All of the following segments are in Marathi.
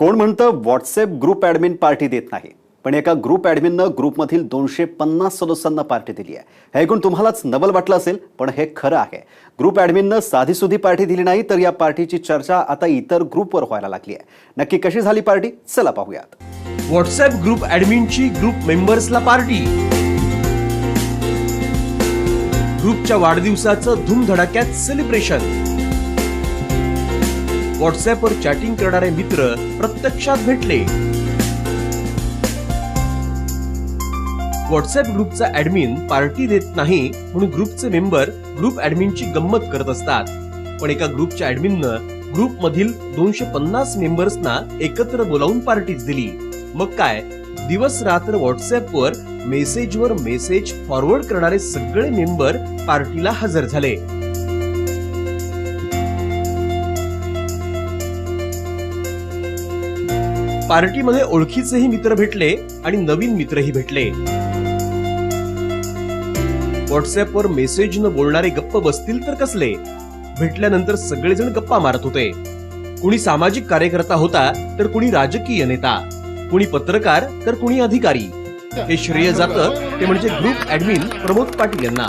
कोण म्हणतं व्हॉट्सअप ग्रुप ॲडमिन पार्टी देत नाही? पण एका ग्रुप ॲडमिननं ग्रुपमधील दोनशे पन्नास सदस्यांना पार्टी दिली आहे. हे ऐकून तुम्हालाच नवल वाटलं असेल पण हे खरं आहे. ग्रुप ॲडमिननं साधीसुधी पार्टी दिली नाही तर या पार्टीची चर्चा आता इतर ग्रुपवर व्हायला लागली आहे. नक्की कशी झाली पार्टी? चला पाहूयात. व्हॉट्सअप ग्रुप ॲडमिनची ग्रुप मेंबर्सला पार्टी. ग्रुपच्या वाढदिवसाचं धूमधडाक्यात सेलिब्रेशन व्हॉट्सअपवर चॅटिंग करणारे मित्र प्रत्यक्षात भेटले. व्हॉट्सअप ग्रुपचा ऍडमिन पार्टी देत नाही म्हणून ग्रुपचे मेंबर ग्रुप ऍडमिनची गंमत करत असतात. पण एका ग्रुपच्या ऍडमिननं ग्रुप मधील दोनशे पन्नास मेंबर्सना एकत्र बोलावून पार्टीच दिली. मग काय? दिवस रात्र व्हॉट्सअपवर मेसेजवर मेसेज फॉरवर्ड करणारे सगळे मेंबर पार्टीला हजर झाले. पार्टीमध्ये ओळखीचेही मित्र भेटले आणि नवीन मित्रही भेटले. व्हॉट्सअपवर मेसेज न बोलणारे गप्प बसतील तर कसले? भेटल्यानंतर सगळेजण गप्पा मारत होते. कुणी सामाजिक कार्यकर्ता होता तर कुणी राजकीय नेता. कुणी पत्रकार तर कुणी अधिकारी. हे श्रेय जातं ते म्हणजे ग्रुप ऍडमिन प्रमोद पाटील यांना.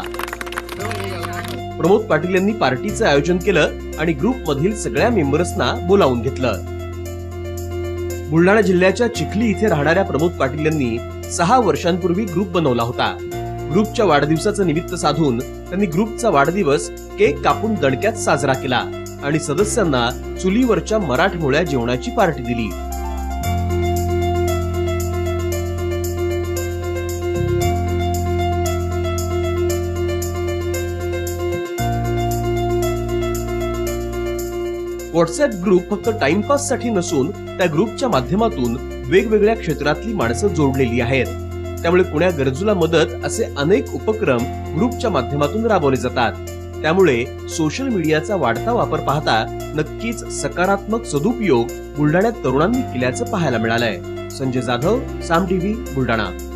प्रमोद पाटील यांनी पार्टीचं आयोजन केलं आणि ग्रुपमधील सगळ्या मेंबर्सना बोलावून घेतलं. बुलढाणा जिल्ह्याच्या चिखली इथे राहणाऱ्या प्रमोद पाटील यांनी सहा वर्षांपूर्वी ग्रुप बनवला होता. ग्रुपच्या वाढदिवसाचं निमित्त साधून त्यांनी ग्रुपचा वाढदिवस केक कापून दणक्यात साजरा केला आणि सदस्यांना चुलीवरच्या मराठमोळ्या जेवणाची पार्टी दिली. व्हॉट्सअप ग्रुप फक्त टाइमपाससाठी नसून त्या ग्रुपच्या माध्यमातून वेगवेगळ्या क्षेत्रातली माणसं जोडलेली आहेत. त्यामुळे कुण्या गरजूला मदत असे अनेक उपक्रम ग्रुपच्या माध्यमातून राबवले जातात. त्यामुळे सोशल मीडियाचा वाढता वापर पाहता नक्कीच सकारात्मक सदुपयोग बुलढाण्यात तरुणांनी केल्याचं पाहायला मिळालंय. संजय जाधव साम टीव्ही बुलढाणा.